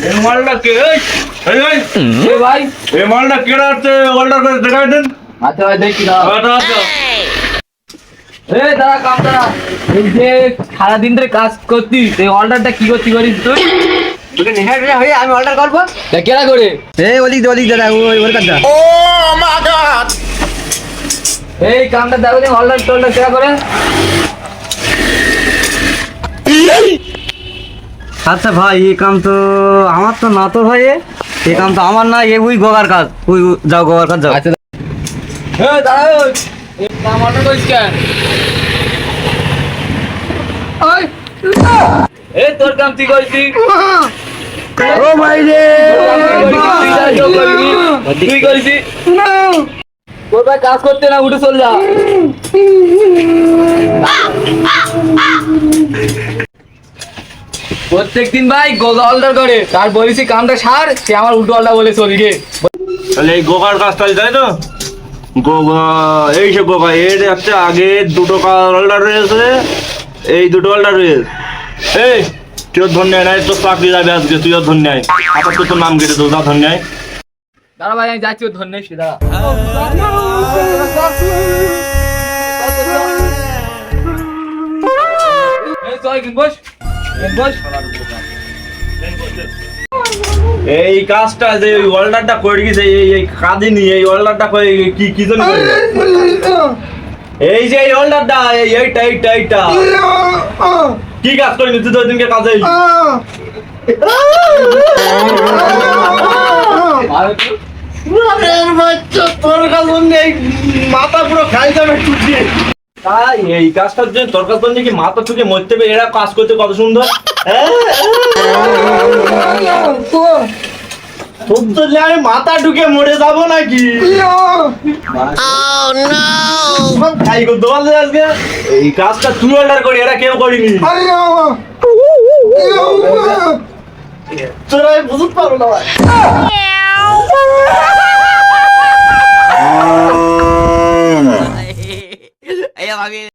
এই মালটা কে? এই এই, এই। এ ভাই এই মালটা কেডা আছে অর্ডার করে দেখাই দেন। আচ্ছা ভাই দেখি আচ্ছা আচ্ছা। এ কাম এই যে সারাদিন ধরে কাজ করতি এই অর্ডারটা কি করতি করিস তুই? তোকে টেশা হয়ে আমি অর্ডার করব? তা কেরা করে? এই ওলিক দে ওলিক দাদা ওই ওর কাছে এই কামটা দেখো নি অর্ডার টর্ডার কেরা করে? আচ্ছা ভাই এই কাম তো আমার তো না তো ভাই এ। এই কাম তো আমার না এ ওই গোগার কাজ। ওই যাও গোগার কাজ যাও। আচ্ছা এ দাঁড়া এই কাম অর্ডার কেন? এ তোর কাম তুই করছি ও ভাই রে। তুই করেছি তোর ভাই কাজ করতে না উঠে চল যা। প্রত্যেকদিন ভাই গোগা অল্টার করে। তার বলেছি কামটা সার। সে আমার উল্টো অল্টা বলে চলি তাহলে এই গোগার কাজটা তাই তো? গোগা এই সে গোগা এর হচ্ছে আগে দুটো অর্ডার রয়েছে। এই দুটো অর্ডার রয়েছে। এই তুইও ধন্য নাই তোর চাকরি যাবে আজকে তুইও ধন্য নাই আপাতত তোর নাম কেটে দেবো যা ধন্য নাই দাঁড়া ভাই আমি যাচ্ছি ও ধন্যবাদ দাঁড়া। চল এই কাজটা যে ওই অর্ডারটা করে গেছে, এই কাজে নিয়ে এই করে কি কি জন্য এই যে এই অর্ডারটা এই এইটা এইটা এইটা। কি কাজ করে নিতে তো দিনকে কাজে একটু। তোর কাজ মাথা পুরো খাই যাবে টুটিয়ে তাই এই কাজটার জন্য তোর কাজ কি মাথা টুকে মরতে হবে এরা কাজ করতে কত সুন্দর? হ্যাঁ? তোর আমি মাথা ঢুকে মরে যাব নাকি? দোয়াল আজকে? এই কাজটা তুই অর্ডার করি এরা কেউ করিনি। তোরা বুঝতে পারব না।